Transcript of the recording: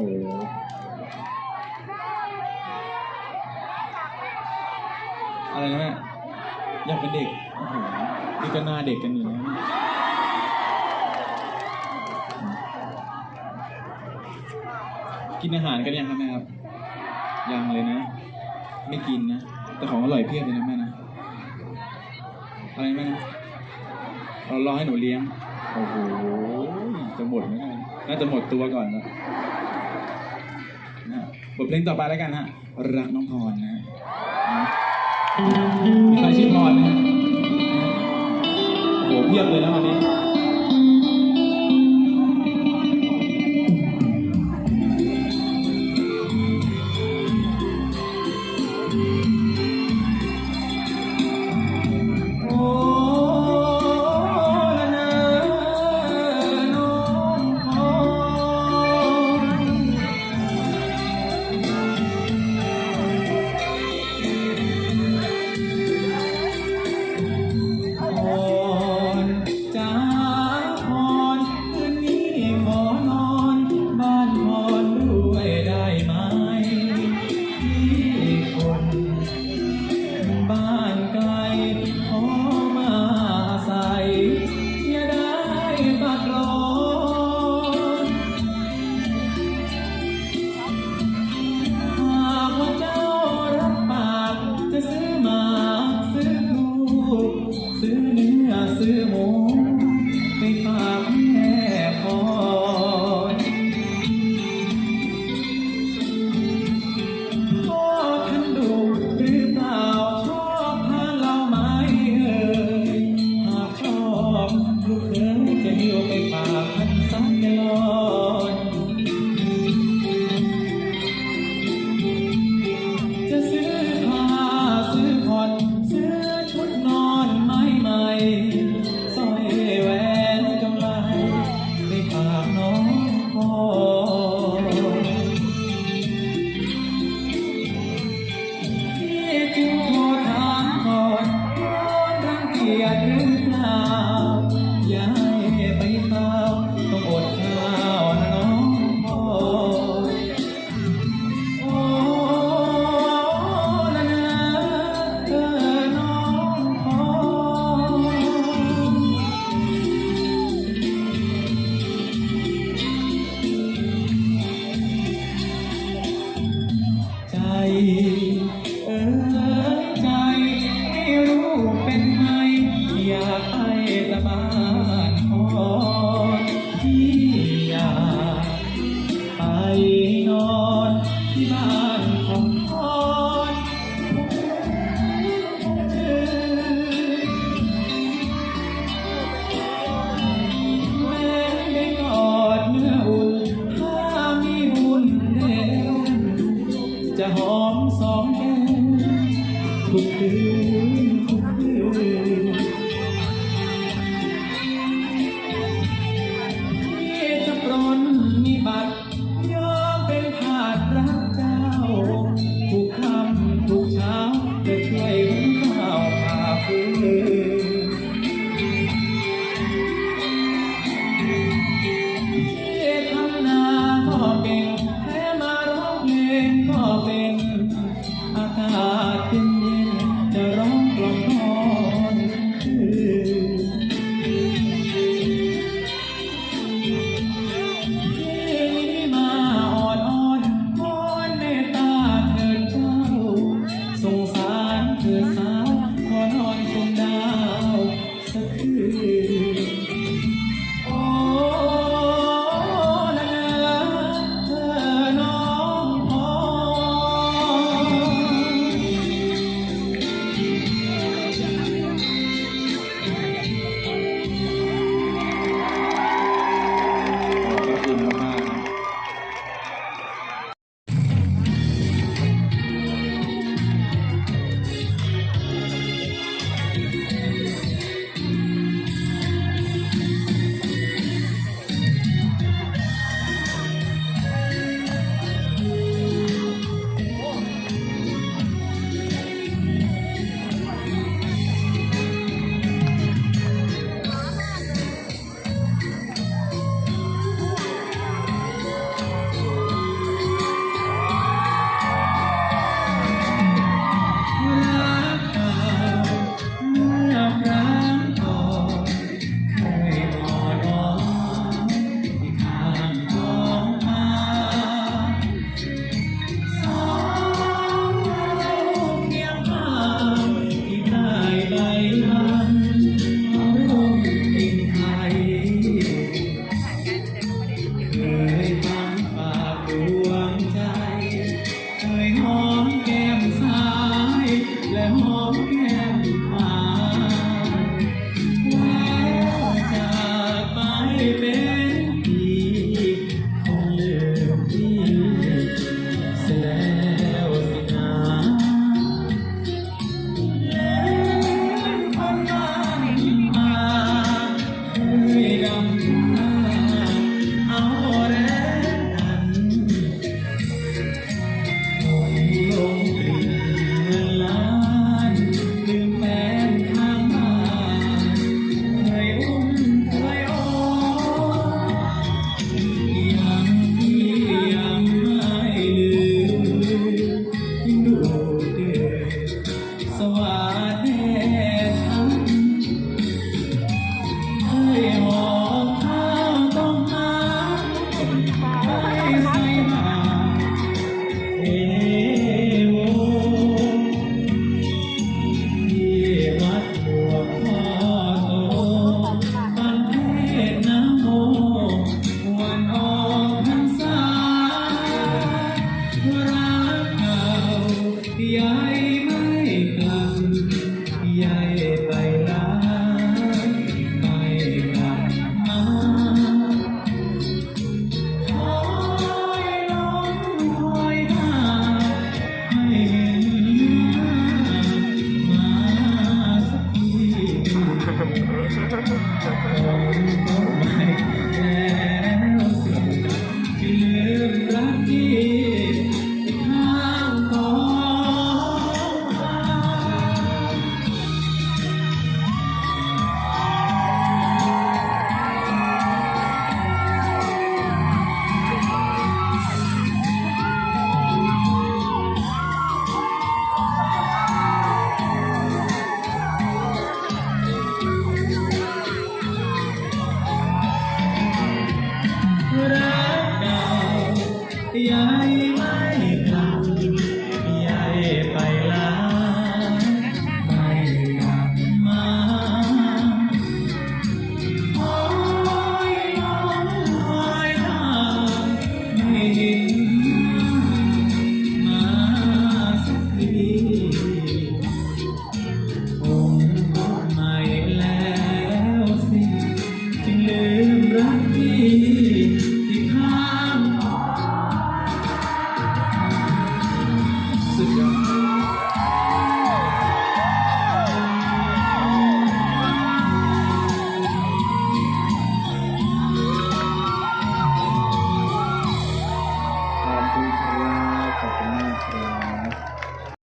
อะไรนะแม่อยากเป็นเด็กโอ้โหนี่ก็หน้าเด็กกันอยู่แล้วเนี่ยกินอาหารกันยังครับแม่ครับ ยังเลยนะ ไม่กินนะ แต่ของอร่อยเพียบเลยนะแม่นะ อะไรแม่นะเรารอให้หนูเลี้ยง โอ้โหจะหมดไหมเนี่ย น่าจะหมดตัวก่อนนะนะบทเพลงต่อไปแล้วกันฮะ รักน้องพรนะฮะนะมีใครชื่อพรไหมฮะโอ้โหเพียบเลยนะวันนี้ ยดหรือเปล่าอย่า I.